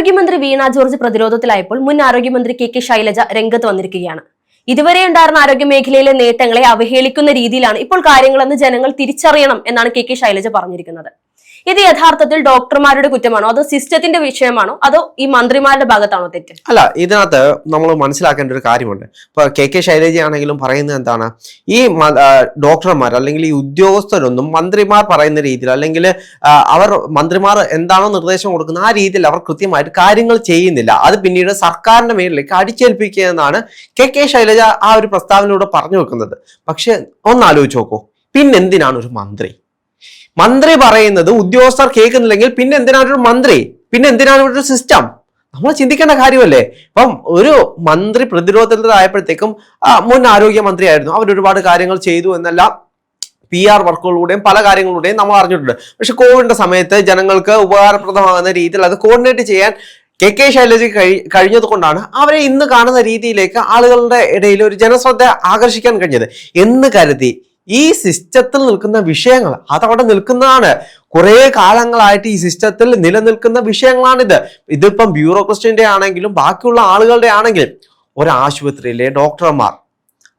ആരോഗ്യമന്ത്രി വീണ ജോർജ് പ്രതിരോധത്തിലായപ്പോൾ മുൻ ആരോഗ്യമന്ത്രി കെ കെ ശൈലജ രംഗത്ത് വന്നിരിക്കുകയാണ്. ഇതുവരെ ഉണ്ടായിരുന്ന ആരോഗ്യ മേഖലയിലെ നേട്ടങ്ങളെ അവഹേളിക്കുന്ന രീതിയിലാണ് ഇപ്പോൾ കാര്യങ്ങളെന്ന് ജനങ്ങൾ തിരിച്ചറിയണം എന്നാണ് കെ കെ ശൈലജ പറഞ്ഞിരിക്കുന്നത്. ഇത് യഥാർത്ഥത്തിൽ ഡോക്ടർമാരുടെ കുറ്റമാണോ? അതോ സിസ്റ്റത്തിന്റെ വിഷയമാണോ? അതോ ഈ മന്ത്രിമാരുടെ ഭാഗത്താണോ തെറ്റ്? അല്ല ഇതിനകത്ത് നമ്മൾ മനസ്സിലാക്കേണ്ട ഒരു കാര്യമുണ്ട്. ഇപ്പൊ കെ കെ ശൈലജ ആണെങ്കിലും പറയുന്നത് എന്താണ്? ഈ ഡോക്ടർമാർ അല്ലെങ്കിൽ ഈ ഉദ്യോഗസ്ഥരൊന്നും മന്ത്രിമാർ പറയുന്ന രീതിയിൽ അല്ലെങ്കിൽ അവർ മന്ത്രിമാർ എന്താണോ നിർദ്ദേശം കൊടുക്കുന്നത് ആ രീതിയിൽ അവർ കൃത്യമായിട്ട് കാര്യങ്ങൾ ചെയ്യുന്നില്ല. അത് പിന്നീട് സർക്കാരിന്റെ മേലിലേക്ക് അടിച്ചേൽപ്പിക്കുക എന്നാണ് കെ കെ ശൈലജ ആ ഒരു പ്രസ്താവനയിലൂടെ പറഞ്ഞു വെക്കുന്നത്. പക്ഷെ ഒന്ന് ആലോചിച്ച് നോക്കൂ. പിന്നെന്തിനാണ് ഒരു മന്ത്രി? മന്ത്രി പറയുന്നത് ഉദ്യോഗസ്ഥർ കേൾക്കുന്നില്ലെങ്കിൽ പിന്നെ എന്തിനാണ് ഒരു മന്ത്രി? പിന്നെ എന്തിനാണ് ഒരു സിസ്റ്റം നമ്മൾ ചിന്തിക്കേണ്ട കാര്യമല്ലേ? അപ്പം ഒരു മന്ത്രി പ്രതിരോധത്തിലായപ്പോഴത്തേക്കും മുൻ ആരോഗ്യമന്ത്രിയായിരുന്നു. അവർ ഒരുപാട് കാര്യങ്ങൾ ചെയ്തു എന്നല്ല പി ആർ വർക്കുകളിലൂടെയും പല കാര്യങ്ങളിലൂടെയും നമ്മൾ അറിഞ്ഞിട്ടുണ്ട്. പക്ഷെ കോവിഡിന്റെ സമയത്ത് ജനങ്ങൾക്ക് ഉപകാരപ്രദമാകുന്ന രീതിയിൽ അത് കോർഡിനേറ്റ് ചെയ്യാൻ കെ കെ ശൈലജ കഴി കഴിഞ്ഞത് കൊണ്ടാണ് അവരെ ഇന്ന് കാണുന്ന രീതിയിലേക്ക് ആളുകളുടെ ഇടയിൽ ഒരു ജനശ്രദ്ധ ആകർഷിക്കാൻ കഴിഞ്ഞത്. എന്ന് കരുതി ഈ സിസ്റ്റത്തിൽ നിൽക്കുന്ന വിഷയങ്ങൾ അതവിടെ നിൽക്കുന്നതാണ്. കുറെ കാലങ്ങളായിട്ട് ഈ സിസ്റ്റത്തിൽ നിലനിൽക്കുന്ന വിഷയങ്ങളാണിത്. ഇതിപ്പം ബ്യൂറോക്രസ്റ്റിന്റെ ആണെങ്കിലും ബാക്കിയുള്ള ആളുകളുടെ ആണെങ്കിലും ഒരു ആശുപത്രിയിലെ ഡോക്ടർമാർ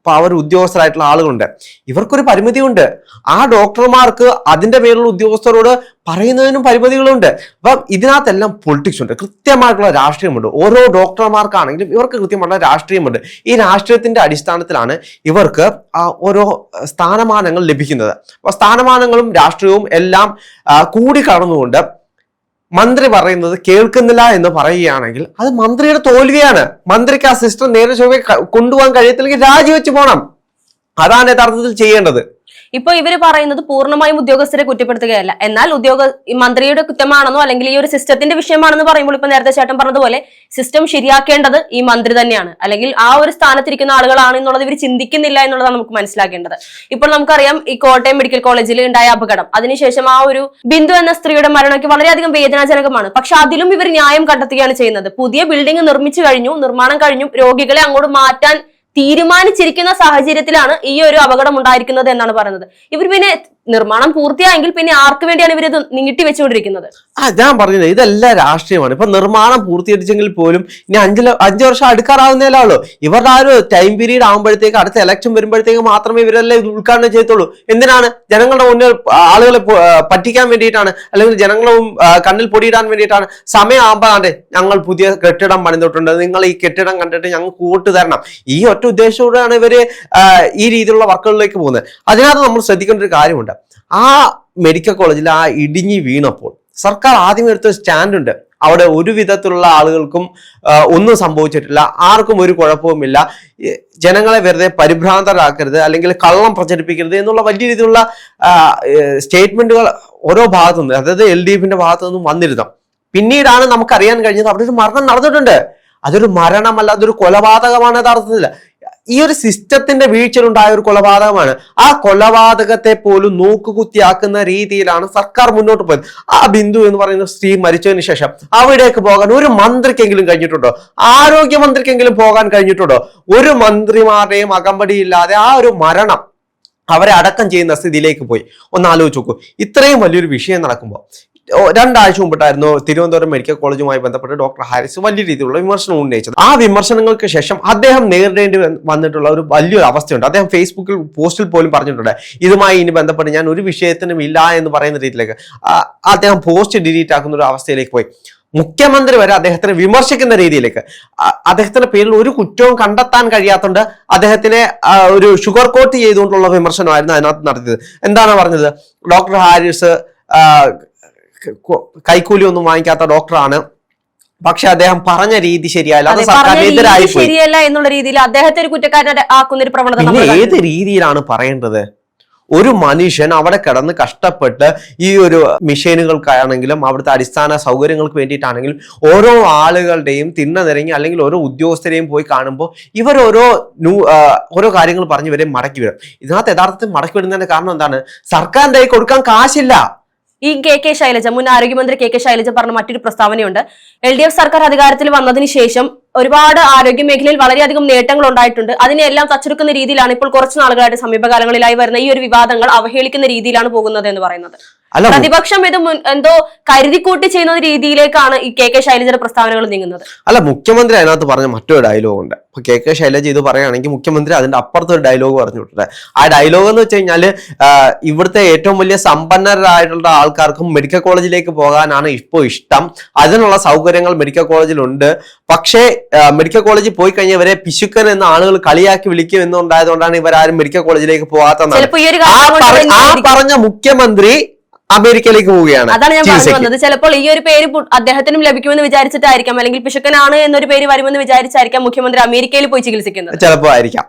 അപ്പൊ അവർ ഉദ്യോഗസ്ഥരായിട്ടുള്ള ആളുകളുണ്ട്. ഇവർക്കൊരു പരിമിതിയുണ്ട്. ആ ഡോക്ടർമാർക്ക് അതിന്റെ പേരിലുള്ള ഉദ്യോഗസ്ഥരോട് പറയുന്നതിനും പരിമിതികളുണ്ട്. അപ്പം ഇതിനകത്തെല്ലാം പൊളിറ്റിക്സ് ഉണ്ട്. കൃത്യമായിട്ടുള്ള രാഷ്ട്രീയമുണ്ട്. ഓരോ ഡോക്ടർമാർക്കാണെങ്കിലും ഇവർക്ക് കൃത്യമായിട്ടുള്ള രാഷ്ട്രീയമുണ്ട്. ഈ രാഷ്ട്രീയത്തിന്റെ അടിസ്ഥാനത്തിലാണ് ഇവർക്ക് ഓരോ സ്ഥാനമാനങ്ങൾ ലഭിക്കുന്നത്. അപ്പോൾ സ്ഥാനമാനങ്ങളും രാഷ്ട്രീയവും എല്ലാം കൂടി കൂടിക്കടന്നുകൊണ്ട് മന്ത്രി പറയുന്നത് കേൾക്കുന്നില്ല എന്ന് പറയുകയാണെങ്കിൽ അത് മന്ത്രിയുടെ തോൽവിയാണ്. മന്ത്രിക്ക് ആ സിസ്റ്റം നേരെ ചൊവ്വെ കൊണ്ടുപോകാൻ കഴിയത്തില്ലെങ്കിൽ രാജിവെച്ച് പോകണം അതാണ് യഥാർത്ഥത്തിൽ ചെയ്യേണ്ടത്. ഇപ്പൊ ഇവർ പറയുന്നത് പൂർണമായും ഉദ്യോഗസ്ഥരെ കുറ്റപ്പെടുത്തുകയല്ല. എന്നാൽ ഉദ്യോഗ മന്ത്രിയുടെ കുറ്റമാണെന്നോ അല്ലെങ്കിൽ ഈ ഒരു സിസ്റ്റത്തിന്റെ വിഷയമാണെന്ന് പറയുമ്പോൾ ഇപ്പൊ നേരത്തെ ചേട്ടൻ പറഞ്ഞതുപോലെ സിസ്റ്റം ശരിയാക്കേണ്ടത് ഈ മന്ത്രി തന്നെയാണ്. അല്ലെങ്കിൽ ആ ഒരു സ്ഥാനത്തിരിക്കുന്ന ആളുകളാണ് എന്നുള്ളത് ഇവർ ചിന്തിക്കുന്നില്ല എന്നുള്ളതാണ് നമുക്ക് മനസ്സിലാക്കേണ്ടത്. ഇപ്പോൾ നമുക്കറിയാം ഈ കോട്ടയം മെഡിക്കൽ കോളേജിൽ ഉണ്ടായ അപകടം. അതിനുശേഷം ആ ഒരു ബിന്ദു എന്ന സ്ത്രീയുടെ മരണമൊക്കെ വളരെയധികം വേദനാജനകമാണ്. പക്ഷെ അതിലും ഇവർ ന്യായം കണ്ടെത്തുകയാണ് ചെയ്യുന്നത്. പുതിയ ബിൽഡിംഗ് നിർമ്മിച്ചു കഴിഞ്ഞു നിർമ്മാണം കഴിഞ്ഞു രോഗികളെ അങ്ങോട്ട് മാറ്റാൻ തീരുമാനിച്ചിരിക്കുന്ന സാഹചര്യത്തിലാണ് ഈ ഒരു അപകടം ഉണ്ടായിരിക്കുന്നത് എന്നാണ് പറയുന്നത്. ഇവർ പിന്നെ നിർമ്മാണം പൂർത്തിയായെങ്കിൽ പിന്നെ ആർക്ക് വേണ്ടിയാണ് ഇവരിത് നീട്ടി വെച്ചുകൊണ്ടിരിക്കുന്നത്? ആ ഞാൻ പറഞ്ഞത് ഇതെല്ലാം രാഷ്ട്രീയമാണ്. ഇപ്പൊ നിർമ്മാണം പൂർത്തീകരിച്ചെങ്കിൽ പോലും ഇനി അഞ്ച് അഞ്ചു വർഷം അടുക്കാറാവുന്നതിലാണല്ലോ ഇവരുടെ ആ ഒരു ടൈം പീരീഡ് ആകുമ്പോഴത്തേക്ക് അടുത്ത ഇലക്ഷൻ വരുമ്പോഴത്തേക്ക് മാത്രമേ ഇവരെല്ലാം ഇത് ഉദ്ഘാടനം ചെയ്യത്തുള്ളൂ. എന്തിനാണ്? ജനങ്ങളുടെ മുന്നിൽ ആളുകളെ പറ്റിക്കാൻ വേണ്ടിയിട്ടാണ് അല്ലെങ്കിൽ ജനങ്ങളെ കണ്ണിൽ പൊടിയിടാൻ വേണ്ടിയിട്ടാണ്. സമയമാകുമ്പോഴാണ്ട് ഞങ്ങൾ പുതിയ കെട്ടിടം പണിതിട്ടുണ്ട്. നിങ്ങൾ ഈ കെട്ടിടം കണ്ടിട്ട് ഞങ്ങൾക്ക് വോട്ട് തരണം. ഈ ഉദ്ദേശത്തോടെയാണ് ഇവർ ആ, ഈ രീതിയിലുള്ള വർക്കുകളിലേക്ക് പോകുന്നത്. അതിനകത്ത് നമ്മൾ ശ്രദ്ധിക്കേണ്ട ഒരു കാര്യമുണ്ട്. ആ മെഡിക്കൽ കോളേജിൽ ആ ഇടിഞ്ഞി വീണപ്പോൾ സർക്കാർ ആദ്യം എടുത്ത സ്റ്റാൻഡുണ്ട് അവിടെ ഒരു വിധത്തിലുള്ള ആളുകൾക്കും ഒന്നും സംഭവിച്ചിട്ടില്ല. ആർക്കും ഒരു കുഴപ്പവുമില്ല ജനങ്ങളെ വെറുതെ പരിഭ്രാന്തരാക്കരുത് അല്ലെങ്കിൽ കള്ളം പ്രചരിപ്പിക്കരുത് എന്നുള്ള വലിയ രീതിയിലുള്ള സ്റ്റേറ്റ്മെന്റുകൾ ഓരോ ഭാഗത്തുനിന്ന് അതായത് എൽ ഡി എഫിന്റെ ഭാഗത്തു നിന്നും വന്നിരുന്നു. പിന്നീടാണ് നമുക്കറിയാൻ കഴിഞ്ഞത് അവിടെ ഒരു മരണം നടന്നിട്ടുണ്ട്. അതൊരു മരണമല്ല അതൊരു കൊലപാതകമാണ് യഥാർത്ഥത്തിൽ. ഈ ഒരു സിസ്റ്റത്തിന്റെ വീഴ്ചയിലുണ്ടായ ഒരു കൊലപാതകമാണ്. ആ കൊലപാതകത്തെ പോലും നോക്കുകുത്തിയാക്കുന്ന രീതിയിലാണ് സർക്കാർ മുന്നോട്ട് പോയത്. ആ ബിന്ദു എന്ന് പറയുന്ന സ്ത്രീ മരിച്ചതിന് ശേഷം അവിടേക്ക് പോകാൻ ഒരു മന്ത്രിക്കെങ്കിലും കഴിഞ്ഞിട്ടുണ്ടോ? ആരോഗ്യമന്ത്രിക്കെങ്കിലും പോകാൻ കഴിഞ്ഞിട്ടുണ്ടോ? ഒരു മന്ത്രിമാരുടെയും അകമ്പടിയില്ലാതെ ആ ഒരു മരണം അവരെ അടക്കം ചെയ്യുന്ന സ്ഥിതിയിലേക്ക് പോയി. ഒന്ന് ആലോചിച്ച് നോക്കൂ. ഇത്രയും വലിയൊരു വിഷയം നടക്കുമ്പോൾ രണ്ടാഴ്ച മുമ്പിട്ടായിരുന്നു തിരുവനന്തപുരം മെഡിക്കൽ കോളേജുമായി ബന്ധപ്പെട്ട് ഡോക്ടർ ഹാരിസ് വലിയ രീതിയിലുള്ള വിമർശനം ഉന്നയിച്ചത്. ആ വിമർശനങ്ങൾക്ക് ശേഷം അദ്ദേഹം നേരിടേണ്ടി വന്നിട്ടുള്ള ഒരു വലിയൊരു അവസ്ഥയുണ്ട്. അദ്ദേഹം ഫേസ്ബുക്കിൽ പോസ്റ്റിൽ പോലും പറഞ്ഞിട്ടുണ്ട്. ഇതുമായി ഇനി ബന്ധപ്പെട്ട് ഞാൻ ഒരു വിഷയത്തിനും ഇല്ല എന്ന് പറയുന്ന രീതിയിലേക്ക്. അദ്ദേഹം പോസ്റ്റ് ഡിലീറ്റ് ആക്കുന്ന ഒരു അവസ്ഥയിലേക്ക് പോയി. മുഖ്യമന്ത്രി വരെ അദ്ദേഹത്തിനെ വിമർശിക്കുന്ന രീതിയിലേക്ക്. അദ്ദേഹത്തിന്റെ പേരിൽ ഒരു കുറ്റവും കണ്ടെത്താൻ കഴിയാത്തതുകൊണ്ട് അദ്ദേഹത്തിനെ ഒരു ഷുഗർ കോട്ട് ചെയ്തുകൊണ്ടുള്ള വിമർശനമായിരുന്നു അതിനകത്ത് നടത്തിയത്. എന്താണ് പറഞ്ഞത്? ഡോക്ടർ ഹാരിസ് കൈക്കൂലി ഒന്നും വാങ്ങിക്കാത്ത ഡോക്ടറാണ്. പക്ഷെ അദ്ദേഹം പറഞ്ഞ രീതി ശരിയല്ല അത് സർക്കാരിനെതിരായി ശരിയല്ല എന്നുള്ള രീതിയിൽ അദ്ദേഹത്തെ ഒരു കുറ്റക്കാരനെ ആക്കുന്ന ഒരു പ്രവണത ഏത് രീതിയിലാണ് പറയേണ്ടത്? ഒരു മനുഷ്യൻ അവിടെ കിടന്ന് കഷ്ടപ്പെട്ട് ഈ ഒരു മെഷീനുകൾക്കാണെങ്കിലും അവിടുത്തെ അടിസ്ഥാന സൗകര്യങ്ങൾക്ക് വേണ്ടിയിട്ടാണെങ്കിലും ഓരോ ആളുകളുടെയും തിന്ന നിരങ്ങി അല്ലെങ്കിൽ ഓരോ ഉദ്യോഗസ്ഥരെയും പോയി കാണുമ്പോൾ ഇവർ ഓരോ ഓരോ കാര്യങ്ങൾ പറഞ്ഞ് ഇവരെ മടക്കി വിടും. ഇതിനകത്ത് യഥാർത്ഥത്തിൽ മടക്കി വിടുന്നതിന്റെ കാരണം എന്താണ്? സർക്കാരിന്റെ കൊടുക്കാൻ കാശില്ല. ഈ കെ കെ ശൈലജ മുൻ ആരോഗ്യമന്ത്രി കെ കെ ശൈലജ പറഞ്ഞ മറ്റൊരു പ്രസ്താവനയുണ്ട്. എൽ ഡി എഫ് സർക്കാർ അധികാരത്തിൽ വന്നതിന് ശേഷം ഒരുപാട് ആരോഗ്യ മേഖലയിൽ വളരെയധികം നേട്ടങ്ങൾ ഉണ്ടായിട്ടുണ്ട്. അതിനെല്ലാം തച്ചെടുക്കുന്ന രീതിയിലാണ് ഇപ്പോൾ കുറച്ച് നാളുകളായിട്ട് സമീപകാലങ്ങളിലായി വരുന്ന ഈ ഒരു വിവാദങ്ങൾ അവഹേളിക്കുന്ന രീതിയിലാണ് പോകുന്നത് എന്ന് പറയുന്നത്. പ്രതിപക്ഷം ഇത് എന്തോ കരുതിക്കൂട്ടി ചെയ്യുന്ന രീതിയിലേക്കാണ് ഈ കെ കെ ശൈലജയുടെ പ്രസ്താവനകൾ നീങ്ങുന്നത്. അല്ല മുഖ്യമന്ത്രി അതിനകത്ത് പറഞ്ഞ മറ്റൊരു ഡയലോഗ് ഉണ്ട്. ഇപ്പൊ കെ കെ ശൈലജ ഇത് പറയുകയാണെങ്കിൽ മുഖ്യമന്ത്രി അതിന്റെ അപ്പുറത്ത് ഒരു ഡയലോഗ് പറഞ്ഞു വിട്ടിട്ട് ആ ഡയലോഗ് എന്ന് വെച്ച് കഴിഞ്ഞാൽ ഇവിടുത്തെ ഏറ്റവും വലിയ സമ്പന്നരായിട്ടുള്ള ആൾക്കാർക്കും മെഡിക്കൽ കോളേജിലേക്ക് പോകാനാണ് ഇപ്പോൾ ഇഷ്ടം. അതിനുള്ള സൗകര്യങ്ങൾ മെഡിക്കൽ കോളേജിലുണ്ട് പക്ഷേ മെഡിക്കൽ കോളേജിൽ പോയി കഴിഞ്ഞാൽ ഇവരെ പിശുക്കൻ എന്ന ആളുകൾ കളിയാക്കി വിളിക്കും എന്നുണ്ടായതുകൊണ്ടാണ് ഇവരാരും മെഡിക്കൽ കോളേജിലേക്ക് ഒരു ആ. പറഞ്ഞ മുഖ്യമന്ത്രി അമേരിക്കയിലേക്ക് പോവുകയാണ്. അതാണ് ഞാൻ പറഞ്ഞു വന്നത്. ചിലപ്പോൾ ഈ ഒരു പേര് അദ്ദേഹത്തിനും ലഭിക്കുമെന്ന് വിചാരിച്ചിട്ടായിരിക്കാം. അല്ലെങ്കിൽ പിശുക്കനാണ് എന്നൊരു പേര് വരുമെന്ന് വിചാരിച്ചായിരിക്കാം മുഖ്യമന്ത്രി അമേരിക്കയിൽ പോയി ചികിത്സിക്കുന്നത്. ചിലപ്പോ ആയിരിക്കാം.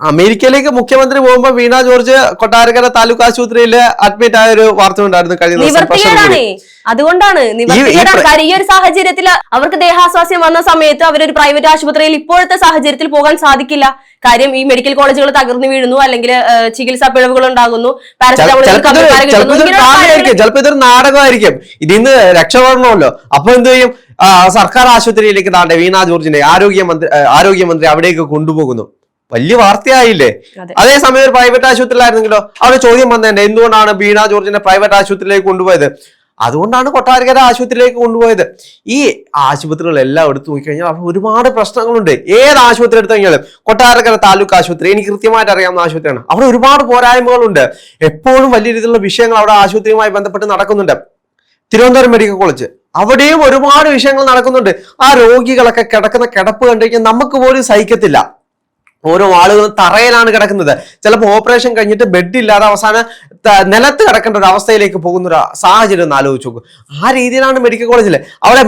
അമേരിക്കയിലേക്ക് മുഖ്യമന്ത്രി പോകുമ്പോ വീണ ജോർജ് കൊട്ടാരക്കര താലൂക്ക് ആശുപത്രിയിൽ അഡ്മിറ്റ് ആയ ഒരു വാർത്ത ഉണ്ടായിരുന്നു കഴിഞ്ഞ ദിവസം അതുകൊണ്ടാണ് ഈ ഒരു സാഹചര്യത്തിൽ അവർക്ക് ദേഹാസ്വാസ്യം വന്ന സമയത്ത് അവരൊരു പ്രൈവറ്റ് ആശുപത്രിയിൽ ഇപ്പോഴത്തെ സാഹചര്യത്തിൽ പോകാൻ സാധിക്കില്ല. കാര്യം ഈ മെഡിക്കൽ കോളേജുകൾ തകർന്നു വീഴുന്നു അല്ലെങ്കിൽ ചികിത്സാ പിഴവുകൾ ഉണ്ടാകുന്നു ചിലപ്പോ ഇതൊരു- നാടകമായിരിക്കും. ഇതിന്ന് രക്ഷപ്പെടണമല്ലോ. അപ്പൊ എന്ത് ചെയ്യും? സർക്കാർ ആശുപത്രിയിലേക്ക് താണ്ടെ വീണ ജോർജിനെ ആരോഗ്യമന്ത്രി ആരോഗ്യമന്ത്രി അവിടേക്ക് കൊണ്ടുപോകുന്നു. വലിയ വാർത്തയായില്ലേ? അതെ. അതേസമയം ഒരു പ്രൈവറ്റ് ആശുപത്രിയിലായിരുന്നെങ്കിലോ അവിടെ ചോദ്യം വന്നതന്നെ എന്തുകൊണ്ടാണ് ബീണ ജോർജിനെ പ്രൈവറ്റ് ആശുപത്രിയിലേക്ക് കൊണ്ടുപോയത്? അതുകൊണ്ടാണ് കൊട്ടാരക്കര ആശുപത്രിയിലേക്ക് കൊണ്ടുപോയത്. ഈ ആശുപത്രികൾ എല്ലാം എടുത്തു നോക്കിക്കഴിഞ്ഞാൽ അവിടെ ഒരുപാട് പ്രശ്നങ്ങളുണ്ട്. ഏത് ആശുപത്രി എടുത്തു കഴിഞ്ഞാലും കൊട്ടാരക്കര താലൂക്ക് ആശുപത്രി എനിക്ക് കൃത്യമായിട്ട് അറിയാവുന്ന ആശുപത്രിയാണ്. അവിടെ ഒരുപാട് പോരായ്മകളുണ്ട്. എപ്പോഴും വലിയ രീതിയിലുള്ള വിഷയങ്ങൾ അവിടെ ആശുപത്രിയുമായി ബന്ധപ്പെട്ട് നടക്കുന്നുണ്ട്. Thiruvananthapuram medical college. അവിടെയും ഒരുപാട് വിഷയങ്ങൾ നടക്കുന്നുണ്ട്. ആ രോഗികളൊക്കെ കിടക്കുന്ന കിടപ്പ് കണ്ടുകഴിഞ്ഞാൽ നമുക്ക് പോലും സഹിക്കത്തില്ല. ഓരോ ആളുകളും തറയിലാണ് കിടക്കുന്നത്. ചിലപ്പോൾ ഓപ്പറേഷൻ കഴിഞ്ഞിട്ട് ബെഡ് ഇല്ലാതെ അവസാനം നിലത്ത് കിടക്കേണ്ട ഒരു അവസ്ഥയിലേക്ക് പോകുന്ന ഒരു സാഹചര്യം ഒന്ന് ആലോചിച്ച് നോക്കും. ആ രീതിയിലാണ് മെഡിക്കൽ കോളേജിൽ അവിടെ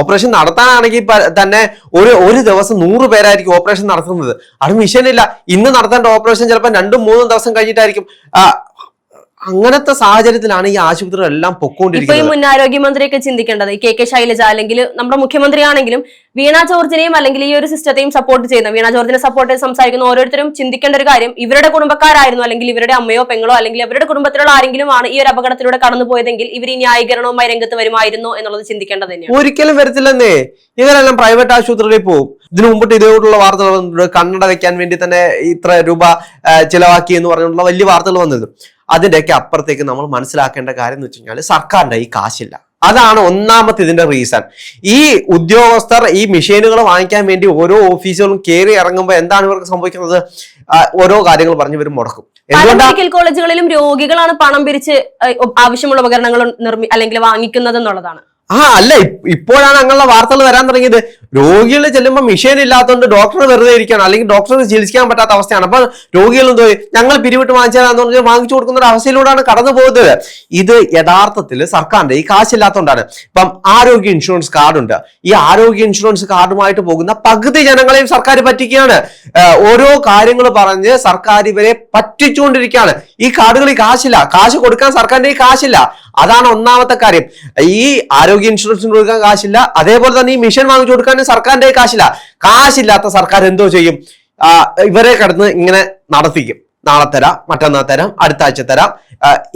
ഓപ്പറേഷൻ നടത്താനാണെങ്കിൽ തന്നെ ഒരു ഒരു ദിവസം നൂറ് പേരായിരിക്കും ഓപ്പറേഷൻ നടത്തുന്നത്. അവിടെ മിഷനില്ല ഇന്ന് നടത്തേണ്ട ഓപ്പറേഷൻ ചിലപ്പോൾ രണ്ടും മൂന്നും ദിവസം കഴിഞ്ഞിട്ടായിരിക്കും. അങ്ങനത്തെ സാഹചര്യത്തിലാണ് ഈ ആശുപത്രികളെല്ലാം പൊക്കോണ്ടിരിക്കുന്നത്. മുൻ ആരോഗ്യമന്ത്രിയൊക്കെ ചിന്തിക്കേണ്ടത് കെ കെ ശൈലജ അല്ലെങ്കിൽ നമ്മുടെ മുഖ്യമന്ത്രിയാണെങ്കിലും വീണ ജോർജിനെയും അല്ലെങ്കിൽ ഈ ഒരു സിസ്റ്റത്തെയും സപ്പോർട്ട് ചെയ്യുന്ന വീണ ജോർജിനെ സപ്പോർട്ട് ചെയ്ത് സംസാരിക്കുന്ന ഓരോരുത്തരും ചിന്തിക്കേണ്ട ഒരു കാര്യം ഇവരുടെ കുടുംബക്കാരായിരുന്നു അല്ലെങ്കിൽ ഇവരുടെ അമ്മയോ പെങ്ങളോ അല്ലെങ്കിൽ അവരുടെ കുടുംബത്തിലുള്ള ആരെങ്കിലും ആണ് ഈ ഒരു അപകടത്തിലൂടെ കടന്നു പോയതെങ്കിൽ ഇവർ ഈ ന്യായീകരണവുമായി രംഗത്ത് വരുമായിരുന്നോ എന്നുള്ളത് ചിന്തിക്കേണ്ടത് തന്നെയാണ്. ഒരിക്കലും വരത്തില്ലെന്നേ. ഇവരെല്ലാം പ്രൈവറ്റ് ആശുപത്രിയിൽ പോകും. ഇതിനു മുമ്പിട്ട് ഇതേപോലുള്ള വാർത്തകൾ വന്നിട്ടുണ്ട് കണ്ണട വെക്കാൻ വേണ്ടി തന്നെ ഇത്ര രൂപ ചിലവാക്കി എന്ന് പറഞ്ഞിട്ടുള്ള വലിയ വാർത്തകൾ വന്നത്. അതിന്റെയൊക്കെ അപ്പുറത്തേക്ക് നമ്മൾ മനസ്സിലാക്കേണ്ട കാര്യം എന്ന് വെച്ച് കഴിഞ്ഞാൽ സർക്കാരിന്റെ ഈ കാശില്ല. അതാണ് ഒന്നാമത്തെ ഇതിന്റെ റീസൺ ഈ ഉദ്യോഗസ്ഥർ ഈ മെഷീനുകൾ വാങ്ങിക്കാൻ വേണ്ടി ഓരോ ഓഫീസുകളും കയറി ഇറങ്ങുമ്പോൾ എന്താണ് ഇവർക്ക് സംഭവിക്കുന്നത്? ഓരോ കാര്യങ്ങൾ പറഞ്ഞു ഇവർ മുടക്കും. മെഡിക്കൽ കോളേജുകളിലും രോഗികളാണ് പണം പിരിച്ച് ആവശ്യമുള്ള ഉപകരണങ്ങൾ നിർമ്മി അല്ലെങ്കിൽ വാങ്ങിക്കുന്നത് എന്നുള്ളതാണ് ആ അല്ല ഇപ്പോഴാണ് അങ്ങനെയുള്ള വാർത്തകൾ വരാൻ തുടങ്ങിയത്. രോഗികൾ ചെല്ലുമ്പോൾ മെഷീൻ ഇല്ലാത്തതുകൊണ്ട് ഡോക്ടറെ വെറുതെ ഇരിക്കുകയാണ്. അല്ലെങ്കിൽ ഡോക്ടറെ ചികിത്സിക്കാൻ പറ്റാത്ത അവസ്ഥയാണ്. അപ്പൊ രോഗികൾ എന്തോ ഞങ്ങൾ പിരിവിട്ട് വാങ്ങിച്ചതാന്ന് പറഞ്ഞാൽ വാങ്ങിച്ചു കൊടുക്കുന്ന ഒരു അവസ്ഥയിലൂടെയാണ് കടന്നു പോകുന്നത്. ഇത് യഥാർത്ഥത്തിൽ സർക്കാരിന്റെ ഈ കാശില്ലാത്തതുകൊണ്ടാണ് ഇപ്പം ആരോഗ്യ ഇൻഷുറൻസ് കാർഡുണ്ട്. ഈ ആരോഗ്യ ഇൻഷുറൻസ് കാർഡുമായിട്ട് പോകുന്ന പകുതി ജനങ്ങളെയും സർക്കാർ പറ്റിക്കുകയാണ്. ഓരോ കാര്യങ്ങൾ പറഞ്ഞ് സർക്കാർ ഇവരെ പറ്റിച്ചുകൊണ്ടിരിക്കുകയാണ്. ഈ കാർഡുകളിൽ കാശില്ല. കാശ് കൊടുക്കാൻ സർക്കാരിന്റെ ഈ കാശില്ല. അതാണ് ഒന്നാമത്തെ കാര്യം. ഈ ആരോഗ്യ ഇൻഷുറൻസിന് കൊടുക്കാൻ കാശില്ല. അതേപോലെ തന്നെ ഈ മിഷൻ വാങ്ങിച്ചു കൊടുക്കാൻ സർക്കാരിന്റെ കാശില്ല. കാശില്ലാത്ത സർക്കാർ എന്തോ ചെയ്യും? ഇവരെ കടന്ന് ഇങ്ങനെ നടത്തിക്കും. നാളെ തരാം മറ്റന്നാൾ തരാം അടുത്ത ആഴ്ച തരാം.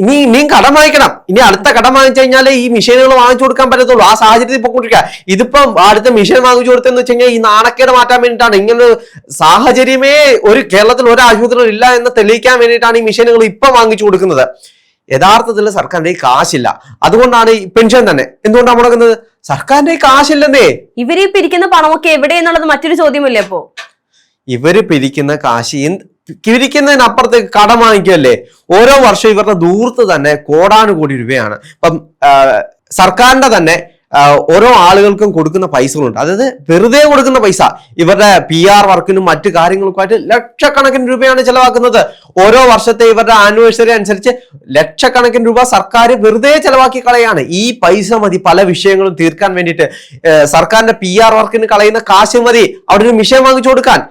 ഇനി ഇനിയും കടം വാങ്ങിക്കണം. ഇനി അടുത്ത കടം വാങ്ങിച്ചു കഴിഞ്ഞാൽ ഈ മിഷീനുകൾ വാങ്ങിച്ചു കൊടുക്കാൻ പറ്റത്തുള്ളൂ. ആ സാഹചര്യത്തിൽ പോയിക്കൊണ്ടിരിക്കുക. ഇതിപ്പം അടുത്ത മിഷൻ വാങ്ങിച്ചു കൊടുത്തെന്ന് വെച്ച് കഴിഞ്ഞാൽ ഈ നാണക്കേട് മാറ്റാൻ വേണ്ടിയിട്ടാണ്. ഇങ്ങനെ സാഹചര്യമേ ഒരു കേരളത്തിൽ ഒരു ആശുപത്രിയിൽ ഇല്ല എന്ന് തെളിയിക്കാൻ വേണ്ടിയിട്ടാണ് ഈ മിഷീനുകൾ ഇപ്പം വാങ്ങിച്ചു കൊടുക്കുന്നത്. യഥാർത്ഥത്തിൽ സർക്കാരിന്റെ കാശില്ല. അതുകൊണ്ടാണ് ഈ പെൻഷൻ തന്നെ. എന്തുകൊണ്ടാണ് മുടക്കുന്നത് സർക്കാരിന്റെ കാശില്ലെന്നേ. ഇവർ പിരിക്കുന്ന പണമൊക്കെ എവിടെ എന്നുള്ളത് മറ്റൊരു ചോദ്യമല്ലേ അപ്പോ? ഇവർ പിരിക്കുന്ന കാശ് പിരിക്കുന്നതിനപ്പുറത്തേക്ക് കടം വാങ്ങിക്കുകയല്ലേ ഓരോ വർഷവും ഇവരുടെ ദൂർത്ത് തന്നെ കോടാനുകോടി രൂപയാണ്. ഇപ്പം സർക്കാരിന്റെ തന്നെ ഓരോ ആളുകൾക്കും കൊടുക്കുന്ന പൈസകളുണ്ട്. അതായത് വെറുതെ കൊടുക്കുന്ന പൈസ. ഇവരുടെ പി ആർ വർക്കിനും മറ്റു കാര്യങ്ങൾക്കുമായിട്ട് ലക്ഷക്കണക്കിന് രൂപയാണ് ചെലവാക്കുന്നത്. ഓരോ വർഷത്തെ ഇവരുടെ ആനിവേഴ്സറി അനുസരിച്ച് ലക്ഷക്കണക്കിന് രൂപ സർക്കാർ വെറുതെ ചെലവാക്കി കളയാണ്. ഈ പൈസ മതി പല വിഷയങ്ങളും തീർക്കാൻ വേണ്ടിയിട്ട്. സർക്കാരിന്റെ പി ആർ വർക്കിന് കളയുന്ന കാശ് മതി. അവിടെ ഒരു മിഷൻ വാങ്ങിച്ചു കൊടുക്കാൻ.